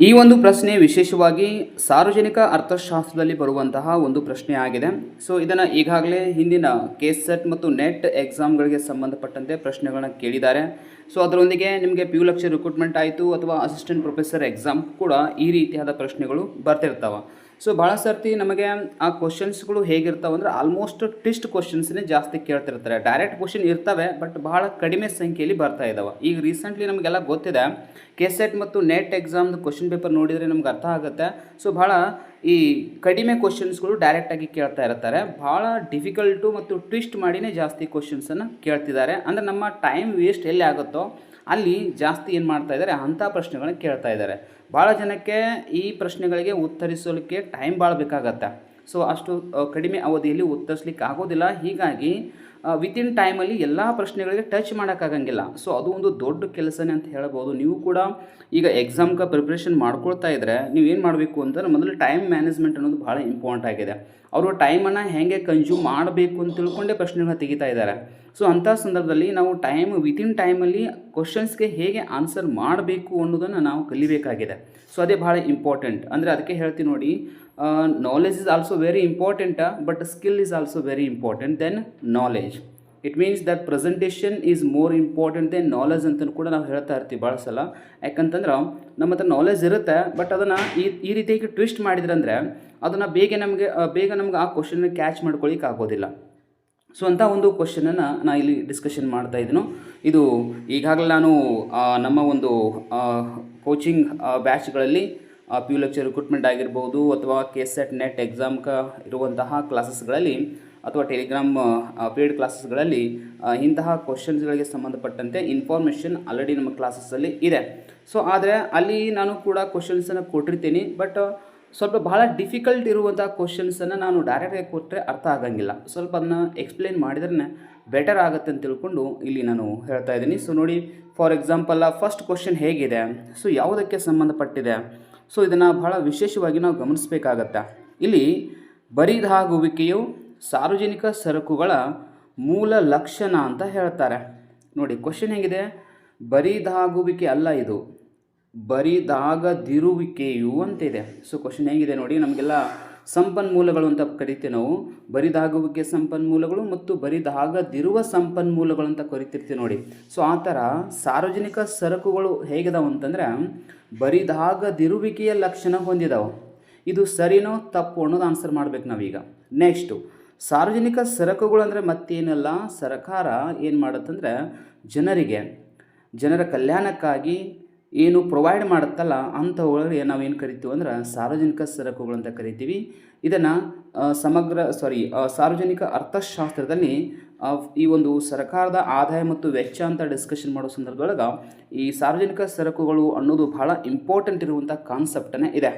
ಈ ಒಂದು ಪ್ರಶ್ನೆ ವಿಶೇಷವಾಗಿ ಸಾರ್ವಜನಿಕ ಅರ್ಥಶಾಸ್ತ್ರದಲ್ಲಿ ಬರುವಂತಹ ಒಂದು ಪ್ರಶ್ನೆ ಆಗಿದೆ. ಸೊ ಇದನ್ನು ಈಗಾಗಲೇ ಹಿಂದಿನ ಕೆ ಸೆಟ್ ಮತ್ತು ನೆಟ್ ಎಕ್ಸಾಮ್ಗಳಿಗೆ ಸಂಬಂಧಪಟ್ಟಂತೆ ಪ್ರಶ್ನೆಗಳನ್ನ ಕೇಳಿದ್ದಾರೆ. ಸೊ ಅದರೊಂದಿಗೆ ನಿಮಗೆ ಪಿ ಯು ಲಕ್ಷ ರಿಕ್ರೂಟ್ಮೆಂಟ್ ಆಯಿತು ಅಥವಾ ಅಸಿಸ್ಟೆಂಟ್ ಪ್ರೊಫೆಸರ್ ಎಕ್ಸಾಮ್ ಕೂಡ ಈ ರೀತಿಯಾದ ಪ್ರಶ್ನೆಗಳು ಬರ್ತಿರ್ತಾವೆ. ಸೊ ಭಾಳ ಸರ್ತಿ ನಮಗೆ ಆ ಕ್ವಶನ್ಸ್ಗಳು ಹೇಗಿರ್ತಾವೆ ಅಂದ್ರೆ ಆಲ್ಮೋಸ್ಟ್ ಟಿಸ್ಟ್ ಕ್ವಶನ್ಸ್ನೇ ಜಾಸ್ತಿ ಕೇಳ್ತಿರ್ತಾರೆ. ಡೈರೆಕ್ಟ್ ಕ್ವಶನ್ ಇರ್ತವೆ ಬಟ್ ಬಹಳ ಕಡಿಮೆ ಸಂಖ್ಯೆಯಲ್ಲಿ ಬರ್ತಾ ಇದ್ದಾವೆ ಈಗ ರೀಸೆಂಟ್ಲಿ ನಮಗೆಲ್ಲ ಗೊತ್ತಿದೆ ಕೆ ಸೆಟ್ ಮತ್ತು ನೆಟ್ ಎಕ್ಸಾಮ್ದು ಕ್ವಶನ್ ಪೇಪರ್ ನೋಡಿದರೆ ನಮ್ಗೆ ಅರ್ಥ ಆಗುತ್ತೆ. ಸೊ ಭಾಳ ಈ ಕಡಿಮೆ ಕ್ವಶನ್ಸ್ಗಳು ಡೈರೆಕ್ಟಾಗಿ ಕೇಳ್ತಾ ಇರ್ತಾರೆ. ಭಾಳ ಡಿಫಿಕಲ್ಟು ಮತ್ತು ಟ್ವಿಸ್ಟ್ ಮಾಡಿನೇ ಜಾಸ್ತಿ ಕ್ವಶನ್ಸನ್ನು ಕೇಳ್ತಿದ್ದಾರೆ. ಅಂದರೆ ನಮ್ಮ ಟೈಮ್ ವೇಸ್ಟ್ ಎಲ್ಲಿ ಆಗುತ್ತೋ ಅಲ್ಲಿ ಜಾಸ್ತಿ ಏನು ಮಾಡ್ತಾ ಇದ್ದಾರೆ, ಅಂಥ ಪ್ರಶ್ನೆಗಳನ್ನ ಕೇಳ್ತಾ ಇದ್ದಾರೆ. ಭಾಳ ಜನಕ್ಕೆ ಈ ಪ್ರಶ್ನೆಗಳಿಗೆ ಉತ್ತರಿಸಲಿಕ್ಕೆ ಟೈಮ್ ಭಾಳ ಬೇಕಾಗತ್ತೆ. ಸೊ ಅಷ್ಟು ಕಡಿಮೆ ಅವಧಿಯಲ್ಲಿ ಉತ್ತರಿಸ್ಲಿಕ್ಕೆ ಆಗೋದಿಲ್ಲ. ಹೀಗಾಗಿ ವಿತಿನ್ ಟೈಮಲ್ಲಿ ಎಲ್ಲ ಪ್ರಶ್ನೆಗಳಿಗೆ ಟಚ್ ಮಾಡೋಕ್ಕಾಗಂಗಿಲ್ಲ. ಸೊ ಅದು ಒಂದು ದೊಡ್ಡ ಕೆಲಸನೇ ಅಂತ ಹೇಳ್ಬೋದು. ನೀವು ಕೂಡ ಈಗ ಎಕ್ಸಾಮ್ಗೆ ಪ್ರಿಪ್ರೇಷನ್ ಮಾಡ್ಕೊಳ್ತಾ ಇದ್ದರೆ ನೀವು ಏನು ಮಾಡಬೇಕು ಅಂತಂದ್ರೆ ಮೊದಲು ಟೈಮ್ ಮ್ಯಾನೇಜ್ಮೆಂಟ್ ಅನ್ನೋದು ಭಾಳ ಇಂಪಾರ್ಟೆಂಟ್ ಆಗಿದೆ. ಅವರು ಟೈಮನ್ನು ಹೇಗೆ ಕನ್ಸ್ಯೂಮ್ ಮಾಡಬೇಕು ಅಂತ ತಿಳ್ಕೊಂಡೇ ಪ್ರಶ್ನೆಗಳನ್ನ ತೆಗಿತಾ ಇದ್ದಾರೆ. ಸೊ ಅಂಥ ಸಂದರ್ಭದಲ್ಲಿ ನಾವು ಟೈಮ್ ವಿತಿನ್ ಟೈಮಲ್ಲಿ ಕ್ವಶನ್ಸ್ಗೆ ಹೇಗೆ ಆನ್ಸರ್ ಮಾಡಬೇಕು ಅನ್ನೋದನ್ನು ನಾವು ಕಲಿಬೇಕಾಗಿದೆ. ಸೊ ಅದೇ ಭಾಳ ಇಂಪಾರ್ಟೆಂಟ್ ಅಂದರೆ ಅದಕ್ಕೆ ಹೇಳ್ತೀನಿ ನೋಡಿ knowledge is also very important but skill is also very important than knowledge it means that presentation is more important than knowledge ಅಂತಲೂ ಕೂಡ ನಾವು ಹೇಳ್ತಾ ಇರ್ತೀವಿ ಭಾಳ ಸಲ. ಯಾಕಂತಂದ್ರೆ ನಮ್ಮ ಹತ್ರ ನಾಲೆಜ್ ಇರುತ್ತೆ ಬಟ್ ಅದನ್ನು ಈ ಈ ರೀತಿಯಾಗಿ ಟ್ವಿಸ್ಟ್ ಮಾಡಿದ್ರಂದ್ರೆ ಅದನ್ನು ಬೇಗ ನಮಗೆ ಬೇಗ ನಮ್ಗೆ ಆ ಕ್ವಶನ್ನ ಕ್ಯಾಚ್ ಮಾಡ್ಕೊಳ್ಳಿಕ್ಕೆ ಆಗೋದಿಲ್ಲ. ಸೊ ಅಂಥ ಒಂದು ಕ್ವಶನನ್ನು ನಾನು ಇಲ್ಲಿ ಡಿಸ್ಕಷನ್ ಮಾಡ್ತಾ ಇದ್ದೀನು ಇದು ಈಗಾಗಲೇ ನಾನು ನಮ್ಮ ಒಂದು ಕೋಚಿಂಗ್ ಬ್ಯಾಚ್ಗಳಲ್ಲಿ ಪಿ ಯು ಲೆಕ್ಚರ್ ರಿಕ್ರೂಟ್ಮೆಂಟ್ ಆಗಿರ್ಬೋದು ಅಥವಾ ಕೆ ಸೆಟ್ ನೆಟ್ ಕ ಇರುವಂತಹ ಕ್ಲಾಸಸ್ಗಳಲ್ಲಿ ಅಥವಾ ಟೆಲಿಗ್ರಾಮ್ ಪೇಯ್ಡ್ ಕ್ಲಾಸಸ್ಗಳಲ್ಲಿ ಇಂತಹ ಕ್ವಶನ್ಸ್ಗಳಿಗೆ ಸಂಬಂಧಪಟ್ಟಂತೆ ಇನ್ಫಾರ್ಮೇಷನ್ ಆಲ್ರೆಡಿ ನಮ್ಮ ಕ್ಲಾಸಸ್ಸಲ್ಲಿ ಇದೆ. ಸೊ ಆದರೆ ಅಲ್ಲಿ ನಾನು ಕೂಡ ಕ್ವಶನ್ಸನ್ನು ಕೊಟ್ಟಿರ್ತೀನಿ ಬಟ್ ಸ್ವಲ್ಪ ಬಹಳ ಡಿಫಿಕಲ್ಟ್ ಇರುವಂಥ ಕ್ವಶನ್ಸನ್ನು ನಾನು ಡೈರೆಕ್ಟಾಗಿ ಕೊಟ್ಟರೆ ಅರ್ಥ ಆಗಂಗಿಲ್ಲ. ಸ್ವಲ್ಪ ಅದನ್ನ ಎಕ್ಸ್ಪ್ಲೇನ್ ಮಾಡಿದ್ರೆ ಬೆಟರ್ ಆಗುತ್ತೆ ಅಂತ ತಿಳ್ಕೊಂಡು ಇಲ್ಲಿ ನಾನು ಹೇಳ್ತಾ ಇದ್ದೀನಿ. ಸೊ ನೋಡಿ ಫಾರ್ ಎಕ್ಸಾಂಪಲ್ ಫಸ್ಟ್ ಕ್ವಶನ್ ಹೇಗಿದೆ? ಸೊ ಯಾವುದಕ್ಕೆ ಸಂಬಂಧಪಟ್ಟಿದೆ? ಸೊ ಇದನ್ನು ಬಹಳ ವಿಶೇಷವಾಗಿ ನಾವು ಗಮನಿಸಬೇಕಾಗತ್ತೆ. ಇಲ್ಲಿ ಬರಿದಾಗುವಿಕೆಯು ಸಾರ್ವಜನಿಕ ಸರಕುಗಳ ಮೂಲ ಲಕ್ಷಣ ಅಂತ ಹೇಳ್ತಾರೆ. ನೋಡಿ ಕ್ವಶನ್ ಹೇಗಿದೆ? ಬರಿದಾಗುವಿಕೆ ಅಲ್ಲ ಇದು. ಬರಿದಾಗದಿರುವಿಕೆಯು ಅಂತಿದೆ. ಸೊ ಕ್ವಶನ್ ಹೇಗಿದೆ ನೋಡಿ, ನಮಗೆಲ್ಲ ಸಂಪನ್ಮೂಲಗಳು ಅಂತ ಕರಿತೀವಿ ನಾವು. ಬರಿದಾಗುವಿಕೆ ಸಂಪನ್ಮೂಲಗಳು ಮತ್ತು ಬರಿದಾಗದಿರುವ ಸಂಪನ್ಮೂಲಗಳು ಅಂತ ಕರಿತಿರ್ತೀವಿ ನೋಡಿ. ಸೊ ಆ ಥರ ಸಾರ್ವಜನಿಕ ಸರಕುಗಳು ಹೇಗಿದಾವೆ ಅಂತಂದರೆ, ಬರಿದಾಗದಿರುವಿಕೆಯ ಲಕ್ಷಣ ಹೊಂದಿದಾವೆ. ಇದು ಸರಿನೋ ತಪ್ಪು ಅನ್ನೋದು ಆನ್ಸರ್ ಮಾಡ್ಬೇಕು ನಾವೀಗ. ನೆಕ್ಸ್ಟು ಸಾರ್ವಜನಿಕ ಸರಕುಗಳು ಅಂದರೆ ಮತ್ತೇನಲ್ಲ? ಸರ್ಕಾರ ಏನು ಮಾಡುತ್ತಂದ್ರೆ ಜನರಿಗೆ, ಜನರ ಕಲ್ಯಾಣಕ್ಕಾಗಿ ಏನು ಪ್ರೊವೈಡ್ ಮಾಡುತ್ತಲ್ಲ ಅಂಥವುಗಳಿಗೆ ನಾವೇನು ಕರಿತೀವಿ ಅಂದ್ರೆ ಸಾರ್ವಜನಿಕ ಸರಕುಗಳು ಅಂತ ಕರಿತೀವಿ. ಇದನ್ನು ಸಮಗ್ರ ಸಾರಿ ಸಾರ್ವಜನಿಕ ಅರ್ಥಶಾಸ್ತ್ರದಲ್ಲಿ ಈ ಒಂದು ಸರ್ಕಾರದ ಆದಾಯ ಮತ್ತು ವೆಚ್ಚ ಅಂತ ಡಿಸ್ಕಷನ್ ಮಾಡೋ ಸಂದರ್ಭದೊಳಗೆ ಈ ಸಾರ್ವಜನಿಕ ಸರಕುಗಳು ಅನ್ನೋದು ಬಹಳ ಇಂಪಾರ್ಟೆಂಟ್ ಇರುವಂಥ ಕಾನ್ಸೆಪ್ಟನೇ ಇದೆ.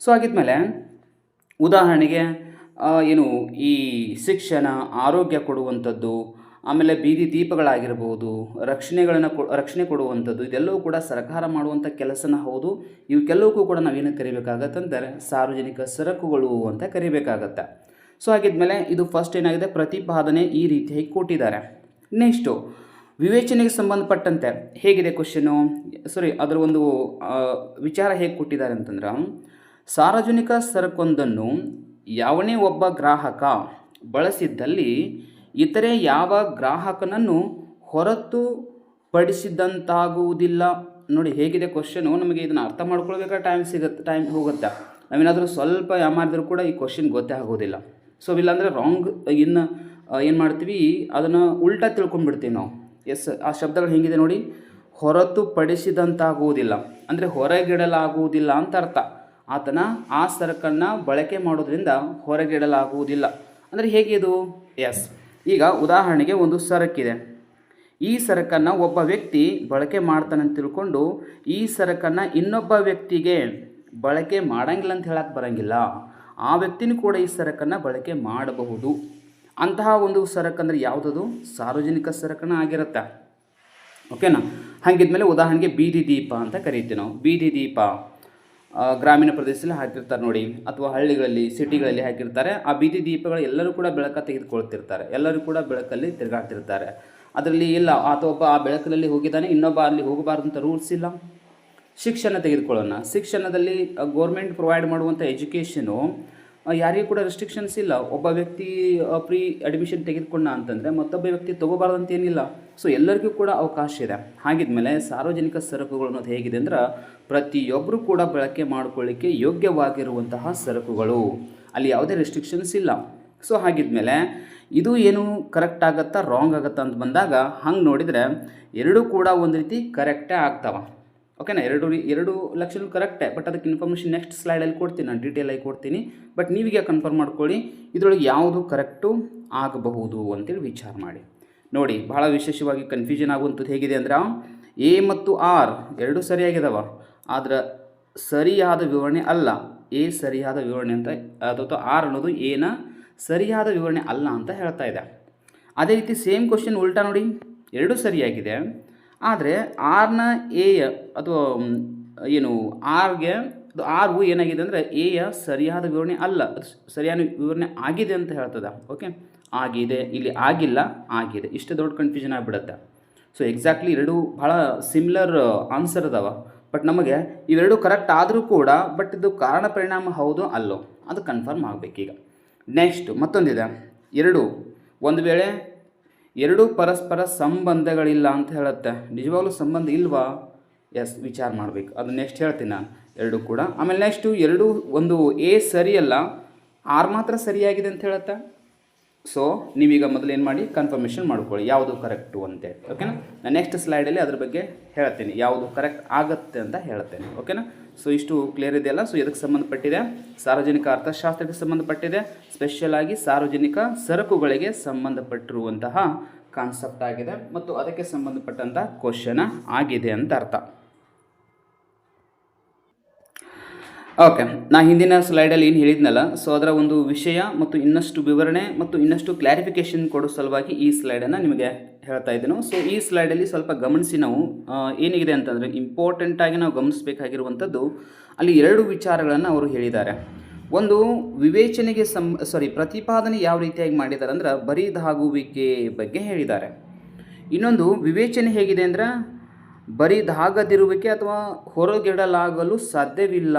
ಸೊ ಆಗಿದ್ಮೇಲೆ ಉದಾಹರಣೆಗೆ ಏನು, ಈ ಶಿಕ್ಷಣ, ಆರೋಗ್ಯ ಕೊಡುವಂಥದ್ದು, ಆಮೇಲೆ ಬೀದಿ ದೀಪಗಳಾಗಿರ್ಬೋದು, ರಕ್ಷಣೆಗಳನ್ನು ಕೊ ರಕ್ಷಣೆ ಕೊಡುವಂಥದ್ದು, ಇದೆಲ್ಲವೂ ಕೂಡ ಸರ್ಕಾರ ಮಾಡುವಂಥ ಕೆಲಸನ ಹೌದು. ಇವಕ್ಕೆಲ್ಲವಕ್ಕೂ ಕೂಡ ನಾವೇನು ಕರಿಬೇಕಾಗತ್ತಂದರೆ ಸಾರ್ವಜನಿಕ ಸರಕುಗಳು ಅಂತ ಕರಿಬೇಕಾಗತ್ತೆ. ಸೊ, ಹಾಗಿದ್ಮೇಲೆ ಇದು ಫಸ್ಟ್ ಏನಾಗಿದೆ? ಪ್ರತಿಪಾದನೆ ಈ ರೀತಿಯಾಗಿ ಕೊಟ್ಟಿದ್ದಾರೆ. ನೆಕ್ಸ್ಟು ವಿವೇಚನೆಗೆ ಸಂಬಂಧಪಟ್ಟಂತೆ ಹೇಗಿದೆ ಕ್ವಶನು ಸಾರಿ ಅದರ ಒಂದು ವಿಚಾರ ಹೇಗೆ ಕೊಟ್ಟಿದ್ದಾರೆ ಅಂತಂದ್ರೆ, ಸಾರ್ವಜನಿಕ ಸರಕೊಂದನ್ನು ಯಾವನೇ ಒಬ್ಬ ಗ್ರಾಹಕ ಬಳಸಿದ್ದಲ್ಲಿ ಇತರೆ ಯಾವ ಗ್ರಾಹಕನನ್ನು ಹೊರತು ಪಡಿಸಿದಂತಾಗುವುದಿಲ್ಲ ನೋಡಿ ಹೇಗಿದೆ ಕ್ವಶನು ನಮಗೆ ಇದನ್ನು ಅರ್ಥ ಮಾಡ್ಕೊಳ್ಬೇಕಾದ್ರೆ ಟೈಮ್ ಸಿಗುತ್ತೆ ಟೈಮ್ ಹೋಗುತ್ತೆ. ನಾವೇನಾದರೂ ಸ್ವಲ್ಪ ಯಾಮಾರಿದ್ರೂ ಕೂಡ ಈ ಕ್ವಶನ್ ಗೊತ್ತೇ ಆಗೋದಿಲ್ಲ. ಸೊ ಇಲ್ಲಾಂದರೆ ರಾಂಗ್ ಇನ್ನು ಏನು ಮಾಡ್ತೀವಿ? ಅದನ್ನು ಉಲ್ಟಾ ತಿಳ್ಕೊಂಡ್ಬಿಡ್ತೀವಿ ನಾವು. ಎಸ್ ಆ ಶಬ್ದಗಳು ಹೇಗಿದೆ ನೋಡಿ? ಹೊರತು ಪಡಿಸಿದಂತಾಗುವುದಿಲ್ಲ ಅಂದರೆ ಹೊರಗಿಡಲಾಗುವುದಿಲ್ಲ ಅಂತ ಅರ್ಥ. ಆತನ ಆ ಸರಕನ್ನು ಬಳಕೆ ಮಾಡೋದ್ರಿಂದ ಹೊರಗಿಡಲಾಗುವುದಿಲ್ಲ. ಅಂದರೆ ಹೇಗೆ ಇದು? ಎಸ್ ಈಗ ಉದಾಹರಣೆಗೆ ಒಂದು ಸರಕಿದೆ. ಈ ಸರಕನ್ನು ಒಬ್ಬ ವ್ಯಕ್ತಿ ಬಳಕೆ ಮಾಡ್ತಾನೆ ಅಂತ ತಿಳ್ಕೊಂಡು ಈ ಸರಕನ್ನು ಇನ್ನೊಬ್ಬ ವ್ಯಕ್ತಿಗೆ ಬಳಕೆ ಮಾಡಂಗಿಲ್ಲ ಅಂತ ಹೇಳಕ್ಕೆ ಬರಂಗಿಲ್ಲ. ಆ ವ್ಯಕ್ತಿನೂ ಕೂಡ ಈ ಸರಕನ್ನು ಬಳಕೆ ಮಾಡಬಹುದು. ಅಂತಹ ಒಂದು ಸರಕಂದರೆ ಯಾವುದದು? ಸಾರ್ವಜನಿಕ ಸರಕನ ಆಗಿರುತ್ತೆ. ಓಕೆನಾ ಹಾಗಿದ್ಮೇಲೆ ಉದಾಹರಣೆಗೆ ಬೀದಿ ದೀಪ ಅಂತ ಕರಿತೀವಿ ನಾವು. ಬೀದಿ ದೀಪ. ಗ್ರಾಮೀಣ ಪ್ರದೇಶದಲ್ಲಿ ಹಾಕಿರ್ತಾರೆ ನೋಡಿ. ಅಥವಾ ಹಳ್ಳಿಗಳಲ್ಲಿ, ಸಿಟಿಗಳಲ್ಲಿ ಹಾಕಿರ್ತಾರೆ. ಆ ಬೀದಿ ದೀಪಗಳು ಎಲ್ಲರೂ ಕೂಡ ಬೆಳಕ ತೆಗೆದುಕೊಳ್ತಿರ್ತಾರೆ. ಎಲ್ಲರೂ ಕೂಡ ಬೆಳಕಲ್ಲಿ ತಿರುಗಾಡ್ತಿರ್ತಾರೆ. ಅದರಲ್ಲಿ ಇಲ್ಲ, ಆತ ಒಬ್ಬ ಆ ಬೆಳಕಿನಲ್ಲಿ ಹೋಗಿದ್ದಾನೆ, ಇನ್ನೊಬ್ಬ ಅಲ್ಲಿ ಹೋಗಬಾರ್ದು ರೂಲ್ಸ್ ಇಲ್ಲ. ಶಿಕ್ಷಣ ತೆಗೆದುಕೊಳ್ಳೋಣ. ಶಿಕ್ಷಣದಲ್ಲಿ ಗೌರ್ಮೆಂಟ್ ಪ್ರೊವೈಡ್ ಮಾಡುವಂಥ ಎಜುಕೇಷನು ಯಾರಿಗೂ ಕೂಡ ರೆಸ್ಟ್ರಿಕ್ಷನ್ಸ್ ಇಲ್ಲ. ಒಬ್ಬ ವ್ಯಕ್ತಿ ಪ್ರೀ ಅಡ್ಮಿಷನ್ ತೆಗೆದುಕೊಂಡ ಅಂತಂದರೆ ಮತ್ತೊಬ್ಬ ವ್ಯಕ್ತಿ ತೊಗೋಬಾರ್ದಂತ ಏನಿಲ್ಲ. ಸೊ ಎಲ್ಲರಿಗೂ ಕೂಡ ಅವಕಾಶ ಇದೆ. ಹಾಗಿದ್ಮೇಲೆ ಸಾರ್ವಜನಿಕ ಸರಕುಗಳು ಅನ್ನೋದು ಹೇಗಿದೆ ಅಂದ್ರೆ ಪ್ರತಿಯೊಬ್ಬರು ಕೂಡ ಬಳಕೆ ಮಾಡಿಕೊಳ್ಳಿಕ್ಕೆ ಯೋಗ್ಯವಾಗಿರುವಂತಹ ಸರಕುಗಳು. ಅಲ್ಲಿ ಯಾವುದೇ ರೆಸ್ಟ್ರಿಕ್ಷನ್ಸ್ ಇಲ್ಲ. ಸೊ ಹಾಗಿದ್ಮೇಲೆ ಇದು ಏನು ಕರೆಕ್ಟ್ ಆಗುತ್ತಾ ರಾಂಗ್ ಆಗುತ್ತಾ ಅಂತ ಬಂದಾಗ ಹಂಗೆ ನೋಡಿದರೆ ಎರಡೂ ಕೂಡ ಒಂದು ರೀತಿ ಕರೆಕ್ಟೇ ಆಗ್ತಾವ. ಓಕೆನಾ ಎರಡು ಎರಡು ಲಕ್ಷಣ ಕರೆಕ್ಟೇ ಬಟ್ ಅದಕ್ಕೆ ಇನ್ಫಾರ್ಮೇಷನ್ ನೆಕ್ಸ್ಟ್ ಸ್ಲೈಡಲ್ಲಿ ಕೊಡ್ತೀನಿ. ನಾನು ಡೀಟೇಲ್ ಆಗಿ ಕೊಡ್ತೀನಿ. ಬಟ್ ನೀವೀಗ ಕನ್ಫರ್ಮ್ ಮಾಡ್ಕೊಳ್ಳಿ, ಇದರೊಳಗೆ ಯಾವುದು ಕರೆಕ್ಟು ಆಗಬಹುದು ಅಂತೇಳಿ ವಿಚಾರ ಮಾಡಿ. ನೋಡಿ, ಬಹಳ ವಿಶೇಷವಾಗಿ ಕನ್ಫ್ಯೂಷನ್ ಆಗುವಂಥದ್ದು ಹೇಗಿದೆ ಅಂದ್ರೆ, ಎ ಮತ್ತು ಆರ್ ಎರಡೂ ಸರಿಯಾಗಿದಾವ, ಆದ್ರೆ ಸರಿಯಾದ ವಿವರಣೆ ಅಲ್ಲ. ಎ ಸರಿಯಾದ ವಿವರಣೆ ಅಂತ, ಅಥವಾ ಆರ್ ಅನ್ನೋದು ಎನ ಸರಿಯಾದ ವಿವರಣೆ ಅಲ್ಲ ಅಂತ ಹೇಳ್ತಾ ಇದೆ. ಅದೇ ರೀತಿ ಸೇಮ್ ಕ್ವಶನ್ ಉಲ್ಟಾ ನೋಡಿ, ಎರಡೂ ಸರಿಯಾಗಿದೆ. ಆದರೆ ಆರ್ನ ಎಯ ಅಥವಾ ಏನು ಆರ್ಗೆ ಅದು ಆರ್ ಏನಾಗಿದೆ ಅಂದರೆ ಎಯ ಸರಿಯಾದ ವಿವರಣೆ ಅಲ್ಲ ಸರಿಯಾದ ವಿವರಣೆ ಆಗಿದೆ ಅಂತ ಹೇಳ್ತದೆ ಓಕೆ ಆಗಿದೆ, ಇಲ್ಲಿ ಆಗಿಲ್ಲ, ಆಗಿದೆ. ಇಷ್ಟು ದೊಡ್ಡ ಕನ್ಫ್ಯೂಷನ್ ಆಗಿಬಿಡುತ್ತೆ. ಸೊ ಎಕ್ಸಾಕ್ಟ್ಲಿ ಎರಡು ಭಾಳ ಸಿಮಿಲರ್ ಆನ್ಸರ್ ಅದಾವ. ಬಟ್ ನಮಗೆ ಇವೆರಡು ಕರೆಕ್ಟ್ ಆದರೂ ಕೂಡ ಬಟ್ ಇದು ಕಾರಣ ಪರಿಣಾಮ ಹೌದು ಅಲ್ಲೋ, ಅದು ಕನ್ಫರ್ಮ್ ಆಗಬೇಕೀಗ. ನೆಕ್ಸ್ಟ್ ಮತ್ತೊಂದಿದೆ. ಎರಡು, ಒಂದು ವೇಳೆ ಎರಡು ಪರಸ್ಪರ ಸಂಬಂಧಗಳಿಲ್ಲ ಅಂತ ಹೇಳುತ್ತೆ. ನಿಜವಾಗ್ಲೂ ಸಂಬಂಧ ಇಲ್ವಾ? ಎಸ್ ವಿಚಾರ ಮಾಡಬೇಕು. ಅದು ನೆಕ್ಸ್ಟ್ ಹೇಳ್ತೀನಿ ನಾನು. ಎರಡು ಕೂಡ. ಆಮೇಲೆ ನೆಕ್ಸ್ಟು ಎರಡು, ಒಂದು ಎ ಸರಿಯಲ್ಲ, ಆರ್ ಮಾತ್ರ ಸರಿಯಾಗಿದೆ ಅಂತ ಹೇಳುತ್ತೆ? ಸೊ ನೀವೀಗ ಮೊದಲು ಏನು ಮಾಡಿ? ಕನ್ಫರ್ಮೇಷನ್ ಮಾಡ್ಕೊಳ್ಳಿ. ಯಾವುದು ಕರೆಕ್ಟು ಅಂತೇಳಿ ಓಕೆನಾ ನಾನು ನೆಕ್ಸ್ಟ್ ಸ್ಲೈಡಲ್ಲಿ ಅದ್ರ ಬಗ್ಗೆ ಹೇಳ್ತೀನಿ. ಯಾವುದು ಕರೆಕ್ಟ್ ಆಗುತ್ತೆ ಅಂತ ಹೇಳ್ತೇನೆ. ಓಕೆನಾ ಸೊ ಇಷ್ಟು ಕ್ಲಿಯರ್ ಇದೆಯಲ್ಲ ಸೊ ಇದಕ್ಕೆ ಸಂಬಂಧಪಟ್ಟಿದೆ? ಸಾರ್ವಜನಿಕ ಅರ್ಥಶಾಸ್ತ್ರಕ್ಕೆ ಸಂಬಂಧಪಟ್ಟಿದೆ. ಸ್ಪೆಷಲ್ ಆಗಿ ಸಾರ್ವಜನಿಕ ಸರಕುಗಳಿಗೆ ಸಂಬಂಧಪಟ್ಟಿರುವಂತಹ ಕಾನ್ಸೆಪ್ಟ್ ಆಗಿದೆ. ಮತ್ತು ಅದಕ್ಕೆ ಸಂಬಂಧಪಟ್ಟಂಥ ಕ್ವಶನ ಆಗಿದೆ ಅಂತ ಅರ್ಥ. ಓಕೆ ನಾ ಹಿಂದಿನ ಸ್ಲೈಡಲ್ಲಿ ಏನು ಹೇಳಿದ್ನಲ್ಲ ಸೊ ಅದರ ಒಂದು ವಿಷಯ ಮತ್ತು ಇನ್ನಷ್ಟು ವಿವರಣೆ ಮತ್ತು ಇನ್ನಷ್ಟು ಕ್ಲಾರಿಫಿಕೇಷನ್ ಕೊಡೋ ಸಲುವಾಗಿ ಈ ಸ್ಲೈಡನ್ನು ನಿಮಗೆ ಹೇಳ್ತಾ ಇದ್ದೇನೆ. ಸೊ ಈ ಸ್ಲೈಡಲ್ಲಿ ಸ್ವಲ್ಪ ಗಮನಿಸಿ ನಾವು ಏನಿದೆ ಅಂತಂದರೆ ಇಂಪಾರ್ಟೆಂಟಾಗಿ ನಾವು ಗಮನಿಸಬೇಕಾಗಿರುವಂಥದ್ದು ಅಲ್ಲಿ ಎರಡು ವಿಚಾರಗಳನ್ನು ಅವರು ಹೇಳಿದ್ದಾರೆ. ಒಂದು, ವಿವೇಚನೆಗೆ ಸಂ ಸಾರಿ ಪ್ರತಿಪಾದನೆ ಯಾವ ರೀತಿಯಾಗಿ ಮಾಡಿದ್ದಾರೆ ಅಂದ್ರೆ ಬರಿದಾಗುವಿಕೆ ಬಗ್ಗೆ ಹೇಳಿದ್ದಾರೆ. ಇನ್ನೊಂದು, ವಿವೇಚನೆ ಹೇಗಿದೆ ಅಂದ್ರೆ ಬರಿದಾಗದಿರುವಿಕೆ ಅಥವಾ ಹೊರಗಿಡಲಾಗಲು ಸಾಧ್ಯವಿಲ್ಲ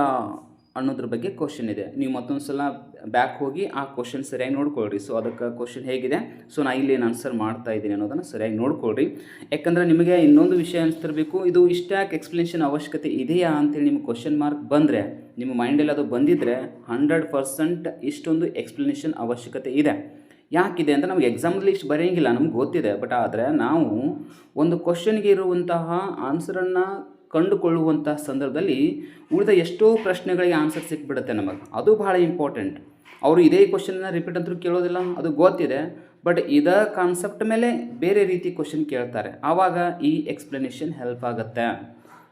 ಅನ್ನೋದ್ರ ಬಗ್ಗೆ ಕ್ವಶನ್ ಇದೆ. ನೀವು ಮತ್ತೊಂದು ಸಲ ಬ್ಯಾಕ್ ಹೋಗಿ ಆ ಕ್ವಶನ್ ಸರಿಯಾಗಿ ನೋಡ್ಕೊಳ್ರಿ. ಸೊ ಅದಕ್ಕೆ ಕ್ವಶನ್ ಹೇಗಿದೆ? ಸೊ ನಾನು ಇಲ್ಲಿ ಏನು ಆನ್ಸರ್ ಮಾಡ್ತಾ ಇದ್ದೀನಿ ಅನ್ನೋದನ್ನು ಸರಿಯಾಗಿ ನೋಡ್ಕೊಳ್ರಿ. ಯಾಕಂದರೆ ನಿಮಗೆ ಇನ್ನೊಂದು ವಿಷಯ ಅನಿಸ್ತಿರ್ಬೇಕು ಇದು ಇಷ್ಟ್ಯಾಕೆ ಎಕ್ಸ್ಪ್ಲನೇಷನ್ ಅವಶ್ಯಕತೆ ಇದೆಯಾ ಅಂತೇಳಿ ನಿಮ್ಗೆ ಕ್ವಶನ್ ಮಾರ್ಕ್ ಬಂದರೆ, ನಿಮ್ಮ ಮೈಂಡಲ್ಲಿ ಅದು ಬಂದಿದ್ದರೆ ಹಂಡ್ರೆಡ್ ಪರ್ಸೆಂಟ್ ಇಷ್ಟೊಂದು ಎಕ್ಸ್ಪ್ಲನೇಷನ್ ಅವಶ್ಯಕತೆ ಇದೆ. ಯಾಕಿದೆ ಅಂತ ನಮಗೆ ಎಕ್ಸಾಮಲ್ಲಿ ಇಷ್ಟು ಬರೆಯಂಗಿಲ್ಲ, ನಮ್ಗೆ ಗೊತ್ತಿದೆ. ಬಟ್ ಆದರೆ ನಾವು ಒಂದು ಕ್ವಶನ್ಗೆ ಇರುವಂತಹ ಆನ್ಸರನ್ನು ಕಂಡುಕೊಳ್ಳುವಂಥ ಸಂದರ್ಭದಲ್ಲಿ ಉಳಿದ ಎಷ್ಟೋ ಪ್ರಶ್ನೆಗಳಿಗೆ ಆನ್ಸರ್ ಸಿಕ್ಬಿಡುತ್ತೆ ನಮಗೆ. ಅದು ಬಹಳ ಇಂಪಾರ್ಟೆಂಟ್ ಅವರು ಇದೇ ಕ್ವಶನ್ನ ರಿಪೀಟ್ ಅಂತೂ ಕೇಳೋದಿಲ್ಲ, ಅದು ಗೊತ್ತಿದೆ ಬಟ್ ಇದ ಕಾನ್ಸೆಪ್ಟ್ ಮೇಲೆ ಬೇರೆ ರೀತಿ ಕ್ವಶನ್ ಕೇಳ್ತಾರೆ. ಆವಾಗ ಈ ಎಕ್ಸ್ಪ್ಲನೇಷನ್ ಹೆಲ್ಪ್ ಆಗುತ್ತೆ.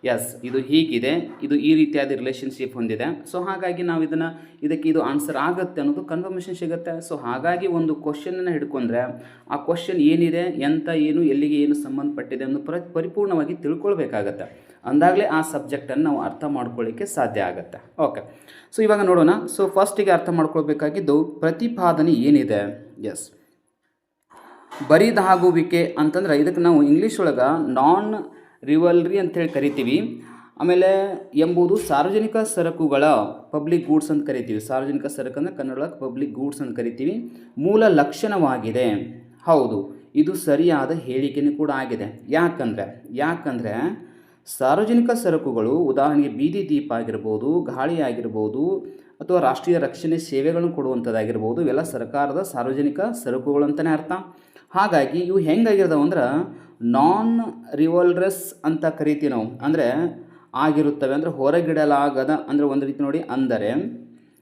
ಎಸ್ ಇದು ಹೀಗಿದೆ. ಇದು ಈ ರೀತಿಯಾದ ರಿಲೇಷನ್ಶಿಪ್ ಹೊಂದಿದೆ. ಸೊ ಹಾಗಾಗಿ ನಾವು ಇದನ್ನು, ಇದಕ್ಕೆ ಇದು ಆನ್ಸರ್ ಆಗುತ್ತೆ ಅನ್ನೋದು ಕನ್ಫರ್ಮೇಷನ್ ಸಿಗುತ್ತೆ. ಸೊ ಹಾಗಾಗಿ ಒಂದು ಕ್ವಶನನ್ನು ಹಿಡ್ಕೊಂಡ್ರೆ, ಆ ಕ್ವಶನ್ ಏನಿದೆ ಎಂಥ ಏನು, ಎಲ್ಲಿಗೆ ಏನು ಸಂಬಂಧಪಟ್ಟಿದೆ ಅನ್ನೋ ಪ್ರ, ಪರಿಪೂರ್ಣವಾಗಿ ತಿಳ್ಕೊಳ್ಬೇಕಾಗತ್ತೆ. ಅಂದಾಗಲೇ ಆ ಸಬ್ಜೆಕ್ಟನ್ನು ನಾವು ಅರ್ಥ ಮಾಡ್ಕೊಳ್ಳಿಕ್ಕೆ ಸಾಧ್ಯ ಆಗುತ್ತೆ. ಓಕೆ ಸೊ ಇವಾಗ ನೋಡೋಣ. ಸೊ ಫಸ್ಟಿಗೆ ಅರ್ಥ ಮಾಡ್ಕೊಳ್ಬೇಕಾಗಿದ್ದು ಪ್ರತಿಪಾದನೆ ಏನಿದೆ? ಎಸ್ ಬರಿದಾಗುವಿಕೆ ಅಂತಂದ್ರೆ ಇದಕ್ಕೆ ನಾವು ಇಂಗ್ಲೀಷ್ ಒಳಗೆ ನಾನ್ ರಿವಲ್ರಿ ಅಂತೇಳಿ ಕರಿತೀವಿ. ಆಮೇಲೆ ಎಂಬುದು ಸಾರ್ವಜನಿಕ ಸರಕುಗಳ ಪಬ್ಲಿಕ್ ಗೂಡ್ಸ್ ಅಂತ ಕರಿತೀವಿ. ಸಾರ್ವಜನಿಕ ಸರಕು ಅಂದರೆ ಕನ್ನಡಕ್ಕೆ ಪಬ್ಲಿಕ್ ಗೂಡ್ಸ್ ಅಂತ ಕರಿತೀವಿ. ಮೂಲ ಲಕ್ಷಣವಾಗಿದೆ. ಹೌದು, ಇದು ಸರಿಯಾದ ಹೇಳಿಕೆನೂ ಕೂಡ ಆಗಿದೆ. ಯಾಕಂದರೆ ಯಾಕಂದರೆ ಸಾರ್ವಜನಿಕ ಸರಕುಗಳು ಉದಾಹರಣೆಗೆ ಬೀದಿ ದೀಪ ಆಗಿರ್ಬೋದು, ಗಾಳಿ ಆಗಿರ್ಬೋದು, ಅಥವಾ ರಾಷ್ಟ್ರೀಯ ರಕ್ಷಣೆ ಸೇವೆಗಳನ್ನು ಕೊಡುವಂಥದ್ದಾಗಿರ್ಬೋದು, ಇವೆಲ್ಲ ಸರ್ಕಾರದ ಸಾರ್ವಜನಿಕ ಸರಕುಗಳು ಅಂತಲೇ ಅರ್ಥ. ಹಾಗಾಗಿ ಇವು ಹೆಂಗಾಗಿರ್ತಾವೆ ಅಂದ್ರೆ ನಾನ್ ರಿವಲ್ರಸ್ ಅಂತ ಕರಿತೀವಿ ನಾವು. ಅಂದರೆ ಆಗಿರುತ್ತವೆ, ಅಂದರೆ ಹೊರಗಿಡಲಾಗದ, ಅಂದರೆ ಒಂದು ರೀತಿ ನೋಡಿ, ಅಂದರೆ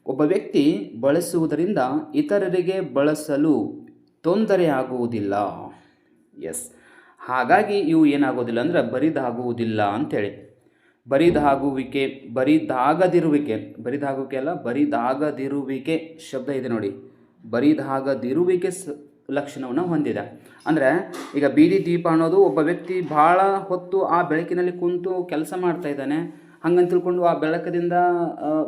ಒಬ್ಬ ವ್ಯಕ್ತಿ ಬಳಸುವುದರಿಂದ ಇತರರಿಗೆ ಬಳಸಲು ತೊಂದರೆಯಾಗುವುದಿಲ್ಲ ಎಸ್ ಹಾಗಾಗಿ ಇವು ಏನಾಗೋದಿಲ್ಲ ಅಂದರೆ ಬರಿದಾಗುವುದಿಲ್ಲ ಅಂಥೇಳಿ ಬರಿದಾಗುವಿಕೆ, ಬರಿದಾಗದಿರುವಿಕೆ, ಬರಿದಾಗುವಿಕೆ ಅಲ್ಲ, ಬರಿದಾಗದಿರುವಿಕೆ ಶಬ್ದ ಇದೆ ನೋಡಿ. ಬರಿದಾಗದಿರುವಿಕೆ ಸ ಲಕ್ಷಣವನ್ನು ಹೊಂದಿದೆ. ಅಂದರೆ ಈಗ ಬೀದಿ ದೀಪ ಅನ್ನೋದು ಒಬ್ಬ ವ್ಯಕ್ತಿ ಭಾಳ ಹೊತ್ತು ಆ ಬೆಳಕಿನಲ್ಲಿ ಕುಂತು ಕೆಲಸ ಮಾಡ್ತಾ ಇದ್ದಾನೆ. ಹಂಗಂತ ತಿಳ್ಕೊಂಡು ಆ ಬೆಳಕದಿಂದ